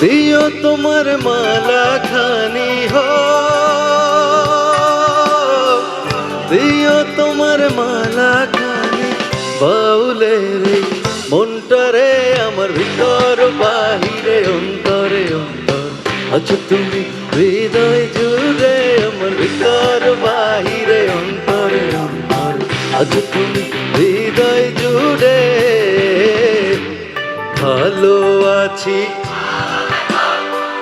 দিও তোমার মালা খানি হো। দিও তোমার মালা খানি। বাউলে রে মনটারে, আমার ভিতর বাহিরে, অন্তরে অন্তর। আছো তুমি হৃদয় জুড়ে, আমার ভিতর বাহিরে, অন্তরে অন্তর। আছো তুমি হৃদয় জুড়ে, ভালো আছি।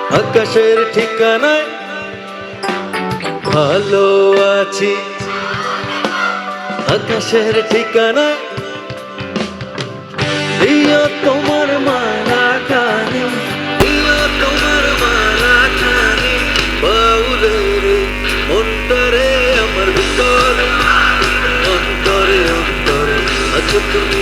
আকাশের ঠিকানায় ভালো আছি। আকাশের ঠিকানায় দিও তোমার মালা খানি দিও তোমার মালা খানি বাউলে রে অন্তরে আমার ভিতর। অন্তরে অন্তরে। আছো তুমি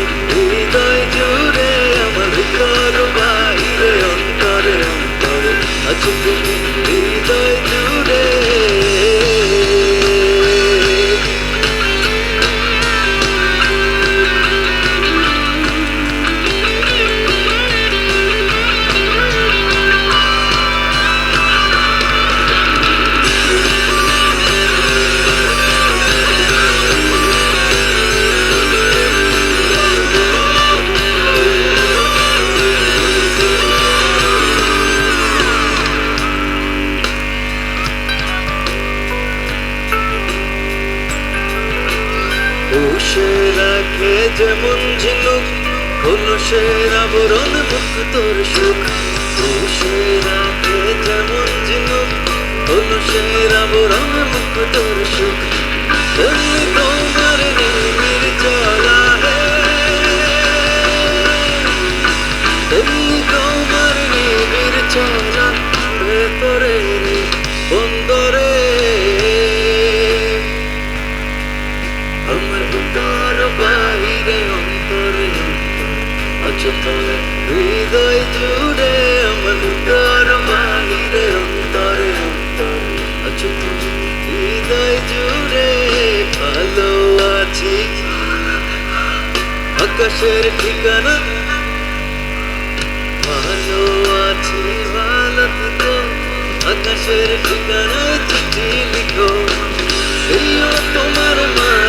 পুষে রাখে যেমন ঝিনুক খোলসের আবরণ মুক্তর সুখ। পুষে রাখে যেমন ঝিনুক খোলসের আবরণ মুক্তর সুখ। তোমার নির্মির চলা হে। তোমার নিবির চলা ভেতরে তুমি হৃদয় জুড়ে আমার ভিতর বাহিরে অন্তরে অন্তরে আছো তুমি হৃদয় জুড়ে ভালো আছি আকাশের ঠিকানা ভালো আছি ভালো থেকো আকাশের ঠিকানায় চিঠি লিখো তোমার মালা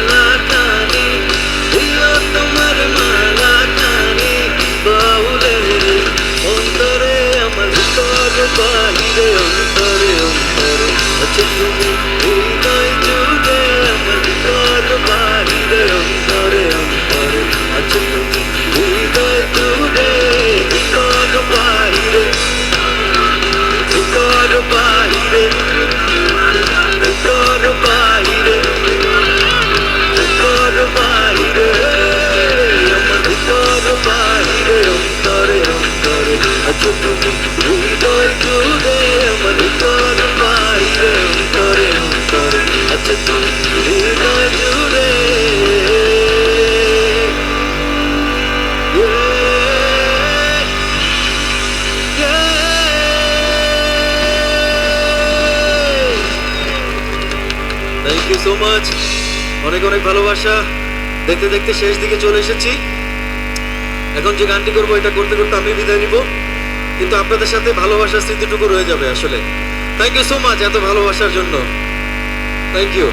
ভিতর বাহিরে অন্তরে অন্তরে আছে তুমি হৃদয় জুড়ে আমার ভিতর বাহিরে অন্তরে অন্তরে আছে তুমি হৃদয় থ্যাংক ইউ সো মাচ অনেক অনেক ভালোবাসা। দেখতে দেখতে শেষ দিকে চলে এসেছি। এখন যে গানটি করব, এটা করতে করতে আমি বিদায় নিব। কিন্তু আপনাদের সাথে ভালোবাসার স্মৃতিটুকু রয়ে যাবে আসলে। থ্যাংক ইউ সো মাচ এত ভালোবাসার জন্য। Thank you